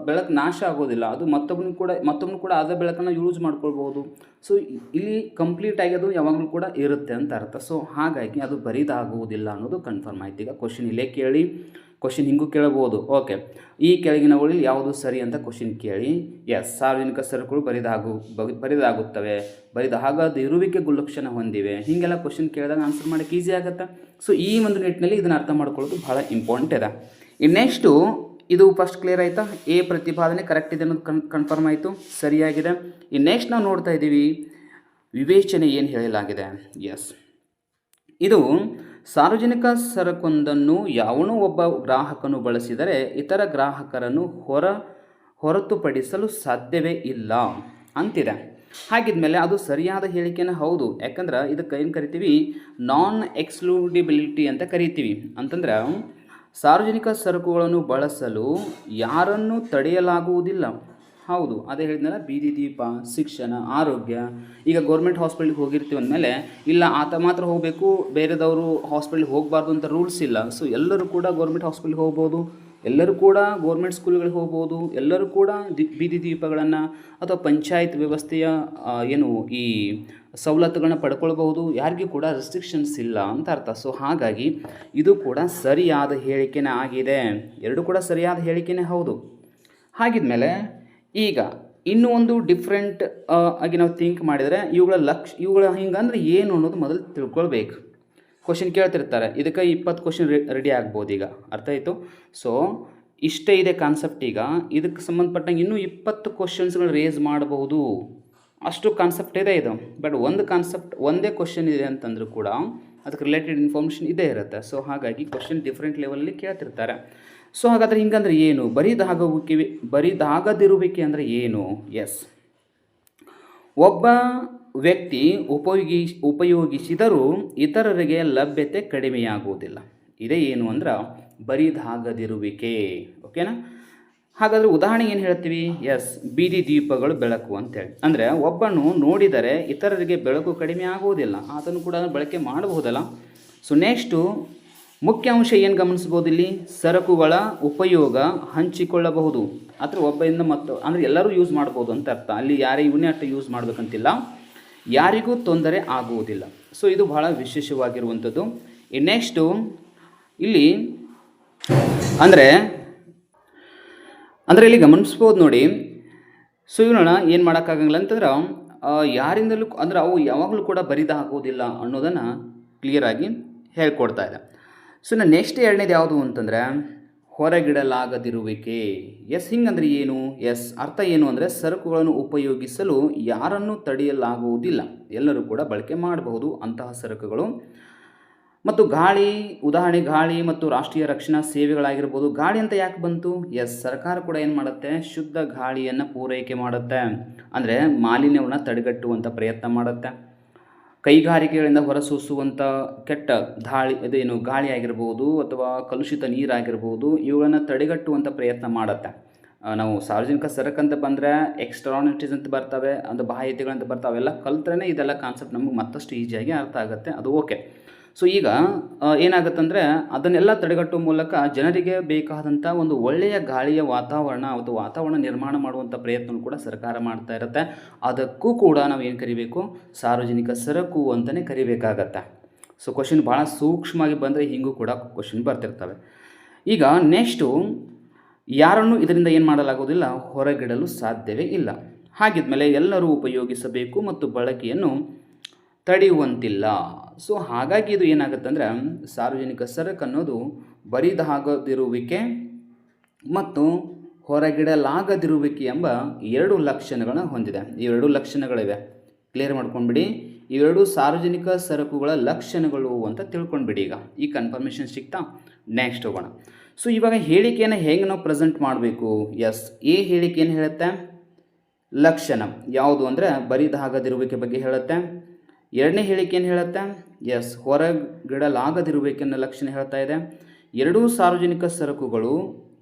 ಬೆಳಕು ನಾಶ ಆಗೋದಿಲ್ಲ. ಅದು ಮತ್ತೊಬ್ಬನು ಕೂಡ ಮತ್ತೊಬ್ಬನು ಕೂಡ ಅದೇ ಬೆಳಕನ್ನು ಯೂಸ್ ಮಾಡ್ಕೊಳ್ಬೋದು ಸೊ ಇಲ್ಲಿ ಕಂಪ್ಲೀಟ್ ಆಗಿ ಅದು ಯಾವಾಗಲೂ ಕೂಡ ಇರುತ್ತೆ ಅಂತ ಅರ್ಥ. ಸೊ ಹಾಗಾಗಿ ಅದು ಬರಿದಾಗುವುದಿಲ್ಲ ಅನ್ನೋದು ಕನ್ಫರ್ಮ್ ಆಯ್ತು. ಈಗ ಕ್ವಶನ್ ಇಲ್ಲೇ ಕೇಳಿ ಕ್ವಶನ್ ಹಿಂಗೂ ಕೇಳಬಹುದು. ಓಕೆ ಈ ಕೆಳಗಿನವುಗಳಲ್ಲಿ ಯಾವುದು ಸರಿ ಅಂತ ಕ್ವಶನ್ ಕೇಳಿ. ಎಸ್ ಸಾರ್ವಜನಿಕ ಸರಕುಗಳು ಬರಿದಾಗು ಬರಿದಾಗುತ್ತವೆ. ಬರಿದ ಇರುವಿಕೆ ಗುಲಕ್ಷಣ ಹೊಂದಿವೆ. ಹೀಗೆಲ್ಲ ಕ್ವಶನ್ ಕೇಳಿದಾಗ ಆನ್ಸರ್ ಮಾಡೋಕ್ಕೆ ಈಸಿ ಆಗುತ್ತೆ? ಸೊ ಈ ಒಂದು ನಿಟ್ಟಿನಲ್ಲಿ ಇದನ್ನು ಅರ್ಥ ಮಾಡ್ಕೊಳ್ಳೋದು ಭಾಳ ಇಂಪಾರ್ಟೆಂಟ್ ಇದೆ. ಇನ್ನು ನೆಕ್ಸ್ಟು ಇದು ಫಸ್ಟ್ ಕ್ಲಿಯರ್ ಆಯಿತಾ? ಎ ಪ್ರತಿಪಾದನೆ ಕರೆಕ್ಟ್ ಇದೆ ಅನ್ನೋದು ಕನ್ ಕನ್ಫರ್ಮ್ ಆಯಿತು, ಸರಿಯಾಗಿದೆ. ಇನ್ನು ನೆಕ್ಸ್ಟ್ ನಾವು ನೋಡ್ತಾ ಇದ್ದೀವಿ, ವಿವೇಚನೆ ಏನು ಹೇಳಲಾಗಿದೆ? ಎಸ್ ಇದು ಸಾರ್ವಜನಿಕ ಸರಕೊಂದನ್ನು ಯಾವನು ಒಬ್ಬ ಗ್ರಾಹಕನು ಬಳಸಿದರೆ ಇತರ ಗ್ರಾಹಕರನ್ನು ಹೊರ, ಹೊರತುಪಡಿಸಲು ಸಾಧ್ಯವೇ ಇಲ್ಲ ಅಂತಿದೆ. ಹಾಗಿದ್ಮೇಲೆ ಅದು ಸರಿಯಾದ ಹೇಳಿಕೆನ ಹೌದು. ಯಾಕಂದ್ರೆ ಇದಕ್ಕೆ ಏನು ಕರಿತೀವಿ? ನಾನ್ ಎಕ್ಸ್ಕ್ಲೂಡಿಬಿಲಿಟಿ ಅಂತ ಕರಿತೀವಿ. ಅಂತಂದ್ರೆ ಸಾರ್ವಜನಿಕ ಸರಕುಗಳನ್ನು ಬಳಸಲು ಯಾರನ್ನು ತಡೆಯಲಾಗುವುದಿಲ್ಲ. ಹೌದು, ಅದೇ ಹೇಳಿದ್ನಲ್ಲ, ಬೀದಿ, ದೀಪ, ಶಿಕ್ಷಣ, ಆರೋಗ್ಯ. ಈಗ ಗೌರ್ಮೆಂಟ್ ಹಾಸ್ಪಿಟ್ಲಿಗೆ ಹೋಗಿರ್ತೀವಿ ಅಂದಮೇಲೆ, ಇಲ್ಲ, ಆತ ಮಾತ್ರ ಹೋಗಬೇಕು, ಬೇರೆದವರು ಹಾಸ್ಪಿಟ್ಲಿಗೆ ಹೋಗಬಾರ್ದು ಅಂತ ರೂಲ್ಸ್ ಇಲ್ಲ. ಸೊ ಎಲ್ಲರೂ ಕೂಡ ಗೌರ್ಮೆಂಟ್ ಹಾಸ್ಪಿಟ್ಲಿಗೆ ಹೋಗ್ಬೋದು, ಎಲ್ಲರೂ ಕೂಡ ಗೌರ್ಮೆಂಟ್ ಸ್ಕೂಲ್ಗಳಿಗೆ ಹೋಗ್ಬೋದು, ಎಲ್ಲರೂ ಕೂಡ ದಿ, ಬೀದಿ, ದೀಪಗಳನ್ನು, ಅಥವಾ ಪಂಚಾಯತ್ ವ್ಯವಸ್ಥೆಯ ಏನು, ಈ ಸವಲತ್ತುಗಳನ್ನ ಪಡ್ಕೊಳ್ಬಹುದು, ಯಾರಿಗೂ ಕೂಡ ರೆಸ್ಟ್ರಿಕ್ಷನ್ಸ್ ಇಲ್ಲ ಅಂತ ಅರ್ಥ. ಸೊ ಹಾಗಾಗಿ ಇದು ಕೂಡ ಸರಿಯಾದ ಹೇಳಿಕೆನೇ ಆಗಿದೆ. ಎರಡು ಕೂಡ ಸರಿಯಾದ ಹೇಳಿಕೆನೇ ಹೌದು. ಹಾಗಿದ್ಮೇಲೆ ಈಗ ಇನ್ನೂ ಒಂದು ಡಿಫ್ರೆಂಟ್ ಆಗಿ ನಾವು ಥಿಂಕ್ ಮಾಡಿದರೆ ಇವುಗಳ ಲಕ್ಷ, ಇವುಗಳ ಹಿಂಗಂದ್ರೆ ಏನು ಅನ್ನೋದು ಮೊದಲು ತಿಳ್ಕೊಳ್ಬೇಕು. ಕ್ವಶನ್ ಕೇಳ್ತಿರ್ತಾರೆ. ಇದಕ್ಕೆ ಇಪ್ಪತ್ತು ಕ್ವಶನ್ ರೆಡಿ ಆಗ್ಬೋದು ಈಗ. ಅರ್ಥ ಆಯಿತು? ಸೊ ಇಷ್ಟೇ ಇದೆ ಕಾನ್ಸೆಪ್ಟ್ ಈಗ. ಇದಕ್ಕೆ ಸಂಬಂಧಪಟ್ಟಂಗೆ ಇನ್ನೂ ಇಪ್ಪತ್ತು ಕ್ವಶನ್ಸ್ಗಳು ರೇಸ್ ಮಾಡಬಹುದು. ಅಷ್ಟು ಕಾನ್ಸೆಪ್ಟ್ ಇದೆ ಇದು. ಬಟ್ ಒಂದು ಕಾನ್ಸೆಪ್ಟ್ ಒಂದೇ ಕ್ವಶನ್ ಇದೆ ಅಂತಂದರೂ ಕೂಡ ಅದಕ್ಕೆ ರಿಲೇಟೆಡ್ ಇನ್ಫಾರ್ಮೇಷನ್ ಇದೇ ಇರುತ್ತೆ. ಸೊ ಹಾಗಾಗಿ ಕ್ವಶನ್ ಡಿಫ್ರೆಂಟ್ ಲೆವೆಲಲ್ಲಿ ಕೇಳ್ತಿರ್ತಾರೆ. ಸೊ ಹಾಗಾದರೆ ಹಿಂಗಂದ್ರೆ ಏನು? ಬರಿದಾಗುವಿಕೆ, ಬರಿದಾಗದಿರುವಿಕೆ ಅಂದರೆ ಏನು? ಎಸ್ ಒಬ್ಬ ವ್ಯಕ್ತಿ ಉಪಯೋಗಿ, ಉಪಯೋಗಿಸಿದರೂ ಇತರರಿಗೆ ಲಭ್ಯತೆ ಕಡಿಮೆಯಾಗುವುದಿಲ್ಲ. ಇದೇ ಏನು ಅಂದ್ರೆ ಬರಿದಾಗದಿರುವಿಕೆ. ಓಕೆನಾ ಹಾಗಾದರೆ ಉದಾಹರಣೆ ಏನು ಹೇಳ್ತೀವಿ? ಎಸ್ ಬೀದಿ ದೀಪಗಳು ಬೆಳಕು ಅಂತೇಳಿ. ಅಂದರೆ ಒಬ್ಬನು ನೋಡಿದರೆ ಇತರರಿಗೆ ಬೆಳಕು ಕಡಿಮೆ ಆಗುವುದಿಲ್ಲ. ಆತನು ಕೂಡ ಅದನ್ನು ಬಳಕೆ ಮಾಡಬಹುದಲ್ಲ? ಸೊ ನೆಕ್ಸ್ಟು ಮುಖ್ಯ ಅಂಶ ಏನು ಗಮನಿಸ್ಬೋದು ಇಲ್ಲಿ? ಸರಕುಗಳ ಉಪಯೋಗ ಹಂಚಿಕೊಳ್ಳಬಹುದು. ಅಥವಾ ಒಬ್ಬರಿಂದ ಮತ್ತು, ಅಂದರೆ ಎಲ್ಲರೂ ಯೂಸ್ ಮಾಡ್ಬೋದು ಅಂತ ಅರ್ಥ. ಅಲ್ಲಿ ಯಾರೇ ಇವನೇ ಅಷ್ಟು ಯೂಸ್ ಮಾಡಬೇಕಂತಿಲ್ಲ. ಯಾರಿಗೂ ತೊಂದರೆ ಆಗುವುದಿಲ್ಲ. ಸೊ ಇದು ಬಹಳ ವಿಶೇಷವಾಗಿರುವಂಥದ್ದು. ನೆಕ್ಸ್ಟು ಇಲ್ಲಿ, ಅಂದರೆ ಅಂದರೆ ಇಲ್ಲಿ ಗಮನಿಸ್ಬೋದು ನೋಡಿ. ಸೊ ಇವನೋಣ ಏನು ಮಾಡೋಕ್ಕಾಗಂಗಿಲ್ಲ ಅಂತಂದ್ರೆ ಯಾರಿಂದಲೂ ಅಂದ್ರೆ ಅವು ಯಾವಾಗಲೂ ಕೂಡ ಬರಿದ ಹಾಕೋದಿಲ್ಲ ಅನ್ನೋದನ್ನು ಕ್ಲಿಯರಾಗಿ ಹೇಳ್ಕೊಡ್ತಾ ಇದೆ. ಸೊ ನಾನು ನೆಕ್ಸ್ಟ್ ಎರಡನೇದು ಯಾವುದು ಅಂತಂದರೆ, ಹೊರಗಿಡಲಾಗದಿರುವಿಕೆ. ಎಸ್ ಹಿಂಗಂದ್ರೆ ಏನು? ಎಸ್ ಅರ್ಥ ಏನು ಅಂದರೆ ಸರಕುಗಳನ್ನು ಉಪಯೋಗಿಸಲು ಯಾರನ್ನು ತಡೆಯಲಾಗುವುದಿಲ್ಲ. ಎಲ್ಲರೂ ಕೂಡ ಬಳಕೆ ಮಾಡಬಹುದು ಅಂತಹ ಸರಕುಗಳು. ಮತ್ತು ಗಾಳಿ, ಉದಾಹರಣೆ ಗಾಳಿ ಮತ್ತು ರಾಷ್ಟ್ರೀಯ ರಕ್ಷಣಾ ಸೇವೆಗಳಾಗಿರ್ಬೋದು. ಗಾಳಿ ಅಂತ ಯಾಕೆ ಬಂತು? ಎಸ್, ಸರ್ಕಾರ ಕೂಡ ಏನು ಮಾಡುತ್ತೆ? ಶುದ್ಧ ಗಾಳಿಯನ್ನು ಪೂರೈಕೆ ಮಾಡುತ್ತೆ. ಅಂದರೆ ಮಾಲಿನ್ಯವನ್ನು ತಡೆಗಟ್ಟುವಂಥ ಪ್ರಯತ್ನ ಮಾಡುತ್ತೆ. ಕೈಗಾರಿಕೆಗಳಿಂದ ಹೊರಸೂಸುವಂಥ ಕೆಟ್ಟ ದಾಳಿ ಅದೇನು ಗಾಳಿ ಆಗಿರ್ಬೋದು ಅಥವಾ ಕಲುಷಿತ ನೀರಾಗಿರ್ಬೋದು ಇವುಗಳನ್ನು ತಡೆಗಟ್ಟುವಂಥ ಪ್ರಯತ್ನ ಮಾಡುತ್ತೆ. ನಾವು ಸಾರ್ವಜನಿಕ ಸರಕು ಅಂತ ಬಂದರೆ ಎಕ್ಸ್ಟ್ರಾನಿಟೀಸ್ ಅಂತ ಬರ್ತವೆ, ಅದು ಬಾಹ್ಯತೆಗಳಂತ ಬರ್ತವೆ. ಅವೆಲ್ಲ ಕಲ್ತ್ರೇ ಇದೆಲ್ಲ ಕಾನ್ಸೆಪ್ಟ್ ನಮಗೆ ಮತ್ತಷ್ಟು ಈಸಿಯಾಗಿ ಅರ್ಥ ಆಗುತ್ತೆ. ಅದು ಓಕೆ ಸೊ ಈಗ ಏನಾಗುತ್ತಂದರೆ ಅದನ್ನೆಲ್ಲ ತಡೆಗಟ್ಟುವ ಮೂಲಕ ಜನರಿಗೆ ಬೇಕಾದಂಥ ಒಂದು ಒಳ್ಳೆಯ ಗಾಳಿಯ ವಾತಾವರಣ ಅಥವಾ ವಾತಾವರಣ ನಿರ್ಮಾಣ ಮಾಡುವಂಥ ಪ್ರಯತ್ನ ಕೂಡ ಸರ್ಕಾರ ಮಾಡ್ತಾ ಇರುತ್ತೆ. ಅದಕ್ಕೂ ಕೂಡ ನಾವು ಏನು ಕರಿಬೇಕು? ಸಾರ್ವಜನಿಕ ಸರಕು ಅಂತಲೇ ಕರಿಬೇಕಾಗತ್ತೆ. ಸೊ ಕ್ವಶನ್ ಭಾಳ ಸೂಕ್ಷ್ಮವಾಗಿ ಬಂದರೆ ಹಿಂಗೂ ಕೂಡ ಕ್ವಶನ್ ಬರ್ತಿರ್ತವೆ. ಈಗ ನೆಕ್ಸ್ಟು ಯಾರನ್ನು ಇದರಿಂದ ಏನು ಮಾಡಲಾಗುವುದಿಲ್ಲ? ಹೊರಗಿಡಲು ಸಾಧ್ಯವೇ ಇಲ್ಲ. ಹಾಗಿದ್ಮೇಲೆ ಎಲ್ಲರೂ ಉಪಯೋಗಿಸಬೇಕು ಮತ್ತು ಬಳಕೆಯನ್ನು ತಡೆಯುವಂತಿಲ್ಲ. ಸೊ ಹಾಗಾಗಿ ಇದು ಏನಾಗುತ್ತೆ ಅಂದರೆ ಸಾರ್ವಜನಿಕ ಸರಕು ಅನ್ನೋದು ಬರಿದಾಗದಿರುವಿಕೆ ಮತ್ತು ಹೊರಗಿಡಲಾಗದಿರುವಿಕೆ ಎಂಬ ಎರಡು ಲಕ್ಷಣಗಳನ್ನು ಹೊಂದಿದೆ. ಎರಡು ಲಕ್ಷಣಗಳಿವೆ. ಕ್ಲಿಯರ್ ಮಾಡ್ಕೊಂಡ್ಬಿಡಿ. ಇವೆರಡು ಸಾರ್ವಜನಿಕ ಸರಕುಗಳ ಲಕ್ಷಣಗಳು ಅಂತ ತಿಳ್ಕೊಂಡ್ಬಿಡಿ ಈಗ. ಈ ಕನ್ಫರ್ಮೇಷನ್ ಸಿಗ್ತಾ ನೆಕ್ಸ್ಟ್ ಹೋಗೋಣ. ಸೊ ಇವಾಗ ಹೇಳಿಕೆಯನ್ನು ಹೇಗೆ ನಾವು ಪ್ರೆಸೆಂಟ್ ಮಾಡಬೇಕು? ಎಸ್ ಎ ಹೇಳಿಕೆ ಏನು ಹೇಳುತ್ತೆ? ಲಕ್ಷಣ. ಯಾವುದು ಅಂದರೆ ಬರಿದಾಗದಿರುವಿಕೆ ಬಗ್ಗೆ ಹೇಳುತ್ತೆ? ಎರಡನೇ ಹೇಳಿಕೆ ಏನು ಹೇಳುತ್ತೆ? ಎಸ್ ಹೊರಗಿಡಲಾಗದಿರಬೇಕೆನ್ನ ಲಕ್ಷಣ ಹೇಳ್ತಾ ಇದೆ. ಎರಡೂ ಸಾರ್ವಜನಿಕ ಸರಕುಗಳು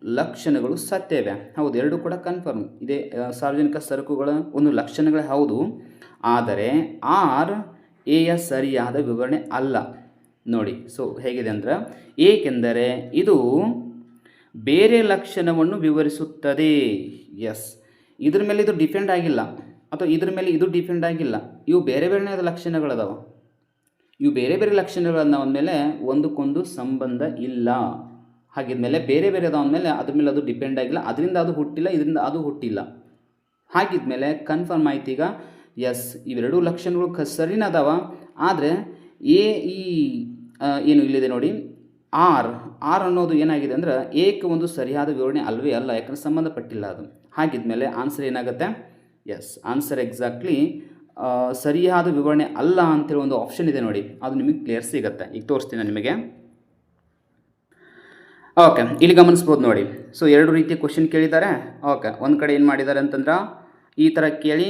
ಲಕ್ಷಣಗಳು ಸತ್ಯವೇ. ಹೌದು, ಎರಡು ಕೂಡ ಕನ್ಫರ್ಮ್ ಇದೆ ಸಾರ್ವಜನಿಕ ಸರಕುಗಳ ಒಂದು ಲಕ್ಷಣಗಳೇ ಹೌದು. ಆದರೆ ಆರ್ ಎಯ ಸರಿಯಾದ ವಿವರಣೆ ಅಲ್ಲ. ನೋಡಿ ಸೊ ಹೇಗಿದೆ ಅಂದ್ರೆ, ಏಕೆಂದರೆ ಇದು ಬೇರೆ ಲಕ್ಷಣವನ್ನು ವಿವರಿಸುತ್ತದೆ. ಎಸ್ ಇದ್ರ ಮೇಲೆ ಇದು ಡಿಪೆಂಡ್ ಆಗಿಲ್ಲ. ಅಥವಾ ಇದ್ರ ಮೇಲೆ ಇದು ಡಿಪೆಂಡ್ ಆಗಿಲ್ಲ. ಇವು ಬೇರೆ ಬೇರೆ ಲಕ್ಷಣಗಳದಾವ. ಇವು ಬೇರೆ ಬೇರೆ ಲಕ್ಷಣಗಳನ್ನ ಅಂದಮೇಲೆ ಒಂದಕ್ಕೊಂದು ಸಂಬಂಧ ಇಲ್ಲ. ಹಾಗಿದ್ಮೇಲೆ ಬೇರೆ ಬೇರೆ ಅದಾವ ಅಂದಮೇಲೆ ಅದ್ರ ಮೇಲೆ ಅದು ಡಿಪೆಂಡ್ ಆಗಿಲ್ಲ. ಅದರಿಂದ ಅದು ಹುಟ್ಟಿಲ್ಲ, ಇದರಿಂದ ಅದು ಹುಟ್ಟಿಲ್ಲ. ಹಾಗಿದ್ಮೇಲೆ ಕನ್ಫರ್ಮ್ ಆಯ್ತು ಈಗ. ಎಸ್ ಇವೆರಡೂ ಲಕ್ಷಣಗಳು ಕ ಸರಿನ ಅದಾವ. ಆದರೆ ಎ ಈ ಏನು ಇಲ್ಲಿದೆ ನೋಡಿ. ಆರ್ ಆರ್ ಅನ್ನೋದು ಏನಾಗಿದೆ ಅಂದ್ರೆ ಏಕ ಒಂದು ಸರಿಯಾದ ವಿವರಣೆ ಅಲ್ವೇ ಅಲ್ಲ, ಯಾಕಂದರೆ ಸಂಬಂಧಪಟ್ಟಿಲ್ಲ ಅದು. ಹಾಗಿದ್ಮೇಲೆ ಆನ್ಸರ್ ಏನಾಗುತ್ತೆ? ಎಸ್ ಆನ್ಸರ್ ಎಕ್ಸಾಕ್ಟ್ಲಿ ಸರಿಯಾದ ವಿವರಣೆ ಅಲ್ಲ ಅಂತೇಳಿ ಒಂದು ಆಪ್ಷನ್ ಇದೆ ನೋಡಿ. ಅದು ನಿಮಗೆ ಕ್ಲಿಯರ್ ಸಿಗುತ್ತೆ. ಈಗ ತೋರಿಸ್ತೀನಿ ನಿಮಗೆ. ಓಕೆ ಇಲ್ಲಿ ಗಮನಿಸ್ಬೋದು ನೋಡಿ. ಸೊ ಎರಡು ರೀತಿಯ ಕ್ವಶನ್ ಕೇಳಿದ್ದಾರೆ. ಓಕೆ ಒಂದು ಕಡೆ ಏನು ಮಾಡಿದ್ದಾರೆ ಅಂತಂದ್ರೆ, ಈ ಥರ ಕೇಳಿ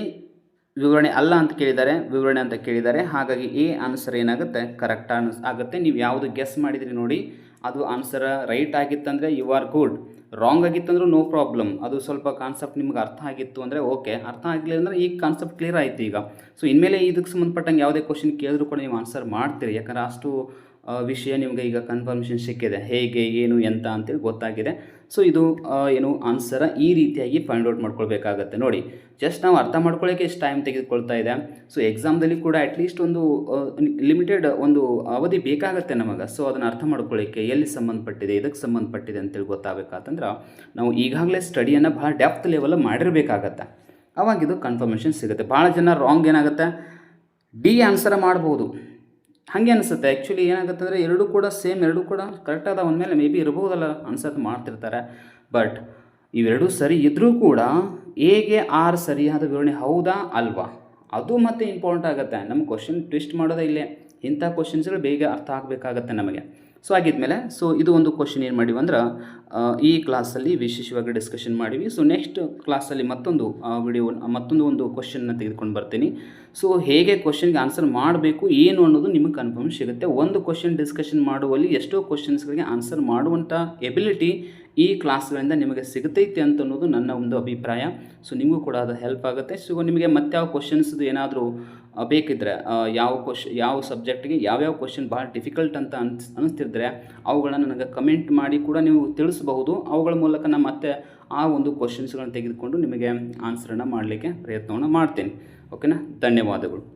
ವಿವರಣೆ ಅಲ್ಲ ಅಂತ ಕೇಳಿದ್ದಾರೆ, ವಿವರಣೆ ಅಂತ ಕೇಳಿದ್ದಾರೆ. ಹಾಗಾಗಿ ಎ ಆನ್ಸರ್ ಏನಾಗುತ್ತೆ? ಕರೆಕ್ಟ್ ಆನ್ಸ್ ಆಗುತ್ತೆ. ನೀವು ಯಾವುದು ಗೆಸ್ ಮಾಡಿದ್ರಿ ನೋಡಿ, ಅದು ಆನ್ಸರ್ ರೈಟ್ ಆಗಿತ್ತಂದರೆ ಯು ಆರ್ ಗುಡ್ ರಾಂಗ್ ಆಗಿತ್ತಂದ್ರೂ ನೋ ಪ್ರಾಬ್ಲಮ್ ಅದು ಸ್ವಲ್ಪ ಕಾನ್ಸೆಪ್ಟ್ ನಿಮ್ಗೆ ಅರ್ಥ ಆಗಿತ್ತು ಅಂದರೆ ಓಕೆ ಅರ್ಥ ಆಗಲಿಲ್ಲ ಅಂದರೆ ಈ ಕಾನ್ಸೆಪ್ಟ್ ಕ್ಲಿಯರ್ ಆಯಿತು ಈಗ. ಸೊ ಇನ್ಮೇಲೆ ಇದಕ್ಕೆ ಸಂಬಂಧಪಟ್ಟಂಗೆ ಯಾವುದೇ ಕ್ವಶನ್ ಕೇಳಿದ್ರು ಕೂಡ ನೀವು ಆನ್ಸರ್ ಮಾಡ್ತೀರಿ. ಯಾಕಂದ್ರೆ ಅಷ್ಟು ವಿಷಯ ನಿಮಗೆ ಈಗ ಕನ್ಫರ್ಮೇಷನ್ ಸಿಕ್ಕಿದೆ. ಹೇಗೆ, ಏನು, ಎಂತ ಅಂತೇಳಿ ಗೊತ್ತಾಗಿದೆ. ಸೊ ಇದು ಏನು ಆನ್ಸರ ಈ ರೀತಿಯಾಗಿ ಫೈಂಡ್ ಔಟ್ ಮಾಡ್ಕೊಳ್ಬೇಕಾಗತ್ತೆ. ನೋಡಿ ಜಸ್ಟ್ ನಾವು ಅರ್ಥ ಮಾಡ್ಕೊಳ್ಳೋಕ್ಕೆ ಎಷ್ಟು ಟೈಮ್ ತೆಗೆದುಕೊಳ್ತಾ ಇದೆ. ಸೊ ಎಕ್ಸಾಮ್ದಲ್ಲಿ ಕೂಡ ಅಟ್ಲೀಸ್ಟ್ ಒಂದು ಲಿಮಿಟೆಡ್ ಒಂದು ಅವಧಿ ಬೇಕಾಗತ್ತೆ ನಮಗೆ. ಸೊ ಅದನ್ನು ಅರ್ಥ ಮಾಡ್ಕೊಳ್ಳಿಕ್ಕೆ ಎಲ್ಲಿ ಸಂಬಂಧಪಟ್ಟಿದೆ ಇದಕ್ಕೆ ಸಂಬಂಧಪಟ್ಟಿದೆ ಅಂತೇಳಿ ಗೊತ್ತಾಗಬೇಕಂತಂದ್ರೆ, ನಾವು ಈಗಾಗಲೇ ಸ್ಟಡಿಯನ್ನು ಭಾಳ ಡೆಪ್ತ್ ಲೆವೆಲ್ ಮಾಡಿರಬೇಕಾಗತ್ತೆ. ಅವಾಗ ಇದು ಕನ್ಫರ್ಮೇಷನ್ ಸಿಗುತ್ತೆ. ಭಾಳ ಜನ ರಾಂಗ್ ಏನಾಗುತ್ತೆ? ಡಿ ಆನ್ಸರ್ ಮಾಡ್ಬೋದು. ಹಾಗೆ ಅನಿಸುತ್ತೆ. ಆ್ಯಕ್ಚುಲಿ ಏನಾಗುತ್ತೆ ಅಂದರೆ ಎರಡೂ ಕೂಡ ಸೇಮ್ ಎರಡೂ ಕೂಡ ಕರೆಕ್ಟ್ ಆದ ಮೇಲೆ ಮೇ ಬಿ ಇರ್ಬೋದಲ್ಲ ಅನ್ಸತ್ ಮಾಡ್ತಿರ್ತಾರೆ. ಬಟ್ ಇವೆರಡೂ ಸರಿ ಇದ್ದರೂ ಕೂಡ ಹೇಗೆ ಆರ್ ಸರಿಯಾದ ವಿವರಣೆ ಹೌದಾ ಅಲ್ವಾ? ಅದು ಮತ್ತೆ ಇಂಪಾರ್ಟೆಂಟ್ ಆಗುತ್ತೆ. ನಮ್ಮ ಕ್ವಶನ್ ಟ್ವಿಸ್ಟ್ ಮಾಡೋದೇ ಇಲ್ಲೇ. ಇಂಥ ಕ್ವಶನ್ಸ್ಗಳು ಬೇಗ ಅರ್ಥ ಆಗಬೇಕಾಗತ್ತೆ ನಮಗೆ. ಸೊ ಆಗಿದ್ಮೇಲೆ ಸೊ ಇದು ಒಂದು ಕ್ವಶನ್ ಏನು ಮಾಡಿವಿ ಅಂದ್ರೆ ಈ ಕ್ಲಾಸಲ್ಲಿ ವಿಶೇಷವಾಗಿ ಡಿಸ್ಕಷನ್ ಮಾಡಿವಿ. ಸೊ ನೆಕ್ಸ್ಟ್ ಕ್ಲಾಸಲ್ಲಿ ಮತ್ತೊಂದು ವಿಡಿಯೋ ಮತ್ತೊಂದು ಒಂದು ಕ್ವಶನ್ನ ತೆಗೆದುಕೊಂಡು ಬರ್ತೀನಿ. ಸೊ ಹೇಗೆ ಕ್ವಶನ್ಗೆ ಆನ್ಸರ್ ಮಾಡಬೇಕು, ಏನು ಅನ್ನೋದು ನಿಮಗೆ ಕನ್ಫರ್ಮ್ ಸಿಗುತ್ತೆ. ಒಂದು ಕ್ವಶನ್ ಡಿಸ್ಕಷನ್ ಮಾಡುವಲ್ಲಿ ಎಷ್ಟೋ ಕ್ವಶನ್ಸ್ಗಳಿಗೆ ಆನ್ಸರ್ ಮಾಡುವಂಥ ಎಬಿಲಿಟಿ ಈ ಕ್ಲಾಸ್ಗಳಿಂದ ನಿಮಗೆ ಸಿಗುತ್ತೈತೆ ಅಂತ ಅನ್ನೋದು ನನ್ನ ಒಂದು ಅಭಿಪ್ರಾಯ. ಸೊ ನಿಮಗೂ ಕೂಡ ಅದು ಹೆಲ್ಪ್ ಆಗುತ್ತೆ. ಸೊ ನಿಮಗೆ ಮತ್ತಾವ ಕ್ವಶನ್ಸ್ದು ಏನಾದರೂ ಬೇಕಿದ್ದರೆ ಯಾವ ಕ್ವಶ್ ಯಾವ ಸಬ್ಜೆಕ್ಟ್ಗೆ ಯಾವ್ಯಾವ ಕ್ವಶನ್ ಭಾಳ ಡಿಫಿಕಲ್ಟ್ ಅಂತ ಅನ್ಸ್ ಅನಿಸ್ತಿದ್ರೆ ಅವುಗಳನ್ನು ನನಗೆ ಕಮೆಂಟ್ ಮಾಡಿ ಕೂಡ ನೀವು ತಿಳಿಸಬಹುದು. ಅವುಗಳ ಮೂಲಕ ನಾನು ಮತ್ತೆ ಆ ಒಂದು ಕ್ವಶನ್ಸ್ಗಳನ್ನು ತೆಗೆದುಕೊಂಡು ನಿಮಗೆ ಆನ್ಸರನ್ನು ಮಾಡಲಿಕ್ಕೆ ಪ್ರಯತ್ನವನ್ನು ಮಾಡ್ತೀನಿ. ಓಕೆನಾ ಧನ್ಯವಾದಗಳು.